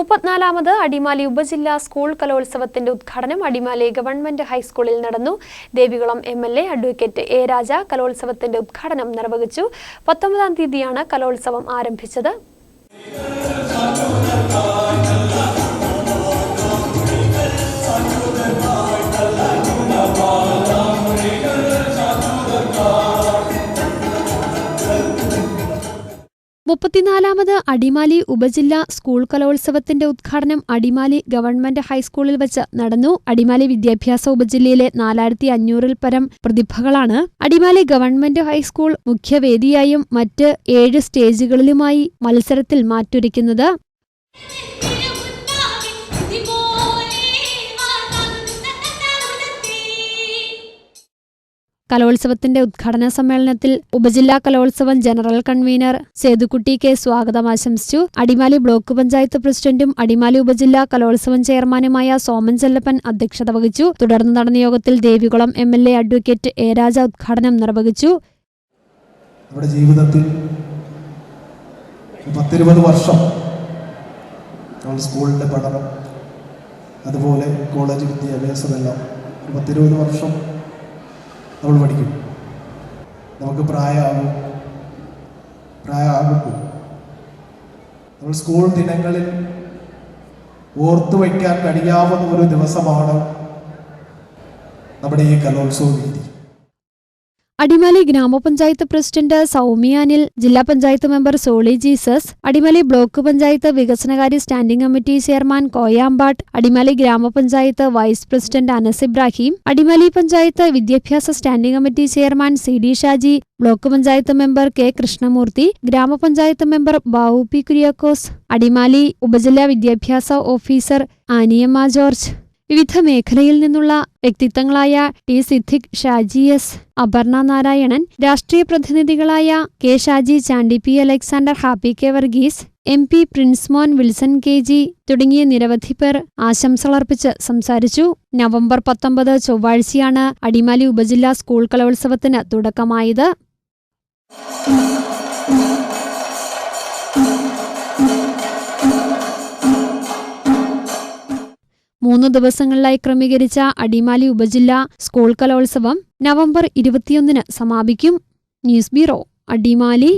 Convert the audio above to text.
മുപ്പത്തിനാലാമത് അടിമാലി ഉപജില്ലാ സ്കൂൾ കലോത്സവത്തിന്റെ ഉദ്ഘാടനം അടിമാലി ഗവൺമെന്റ് ഹൈസ്കൂളിൽ നടന്നു. Devikulam M L A advocate A Raja കലോത്സവത്തിന്റെ ഉദ്ഘാടനം നിർവഹിച്ചു. പത്തൊമ്പതാം തീയതിയാണ് കലോത്സവം ആരംഭിച്ചത്. മുപ്പത്തിനാലാമത് അടിമാലി ഉപജില്ലാ സ്കൂൾ കലോത്സവത്തിന്റെ ഉദ്ഘാടനം അടിമാലി ഗവൺമെന്റ് ഹൈസ്കൂളിൽ വെച്ച് നടന്നു. അടിമാലി വിദ്യാഭ്യാസ ഉപജില്ലയിലെ നാലായിരത്തി അഞ്ഞൂറിൽ പരം പ്രതിഭകളാണ്. അടിമാലി ഗവൺമെന്റ് ഹൈസ്കൂൾ മുഖ്യവേദിയായും മറ്റ് ഏഴ് സ്റ്റേജുകളിലുമായി മത്സരത്തിൽ മാറ്റൊരുക്കുന്നത്. കലോത്സവത്തിന്റെ ഉദ്ഘാടന സമ്മേളനത്തിൽ ഉപജില്ലാ കലോത്സവം ജനറൽ കൺവീനർ സേതുക്കുട്ടി കെ സ്വാഗതം ആശംസിച്ചു. അടിമാലി ബ്ലോക്ക് പഞ്ചായത്ത് പ്രസിഡന്റും അടിമാലി ഉപജില്ലാ കലോത്സവം ചെയർമാനുമായ സോമൻ ചെല്ലപ്പൻ അധ്യക്ഷത വഹിച്ചു. തുടർന്ന് നടന്ന യോഗത്തിൽ Devikulam M L A advocate A Raja ഉദ്ഘാടനം നിർവഹിച്ചു. നമ്മുടെ ജീവിതത്തിൽ പത്തിരുപത് വർഷം നമ്മൾ പഠനം അതുപോലെ കോളേജ് വിദ്യാഭ്യാസമെല്ലാം പത്തിരുപത് വർഷം നമ്മൾ പഠിക്കും. നമുക്ക് പ്രായമാകും. പ്രായമാകുമ്പോൾ നമ്മൾ സ്കൂൾ ദിനങ്ങളിൽ ഓർത്തു വയ്ക്കാൻ കഴിയാവുന്ന ഒരു ദിവസമാണ് നമ്മുടെ ഈ കലോത്സവ വേദി അടിമാലി ഗ്രാമപഞ്ചായത്ത് പ്രസിഡന്റ് സൗമ്യ അനിൽ ജില്ലാ panchayat member Soly Jesus Adimali block panchayat വികസനകാര്യ standing committee chairman Koyampat Adimali ഗ്രാമപഞ്ചായത്ത് വൈസ് പ്രസിഡന്റ് അനസ് ഇബ്രാഹിം അടിമാലി പഞ്ചായത്ത് വിദ്യാഭ്യാസ standing committee chairman C D Shaji block panchayat member K Krishnamoorthy ഗ്രാമപഞ്ചായത്ത് മെമ്പർ ബാവു പി കുര്യാക്കോസ് അടിമാലി ഉപജില്ലാ വിദ്യാഭ്യാസ ഓഫീസർ ആനിയമ്മ ജോർജ്. വിവിധ മേഖലയിൽ നിന്നുള്ള വ്യക്തിത്വങ്ങളായ ടി. സിദ്ദിഖ് ഷാജി എസ്. അപർണ നാരായണൻ രാഷ്ട്രീയ പ്രതിനിധികളായ K. Shaji Chandy P. Alexander Happy K. Varghese M. P. Princemon Wilson K. G തുടങ്ങിയ നിരവധി പേർ ആശംസകളർപ്പിച്ച് സംസാരിച്ചു. നവംബർ പത്തൊമ്പത് ചൊവ്വാഴ്ചയാണ് അടിമാലി ഉപജില്ലാ സ്കൂൾ കലോത്സവത്തിന് തുടക്കമായത്. മൂന്ന് ദിവസങ്ങളിലായി ക്രമീകരിച്ച അടിമാലി ഉപജില്ല സ്കൂൾ കലോത്സവം നവംബർ ഇരുപത്തിയൊന്നിന് സമാപിക്കും. News bureau Adimali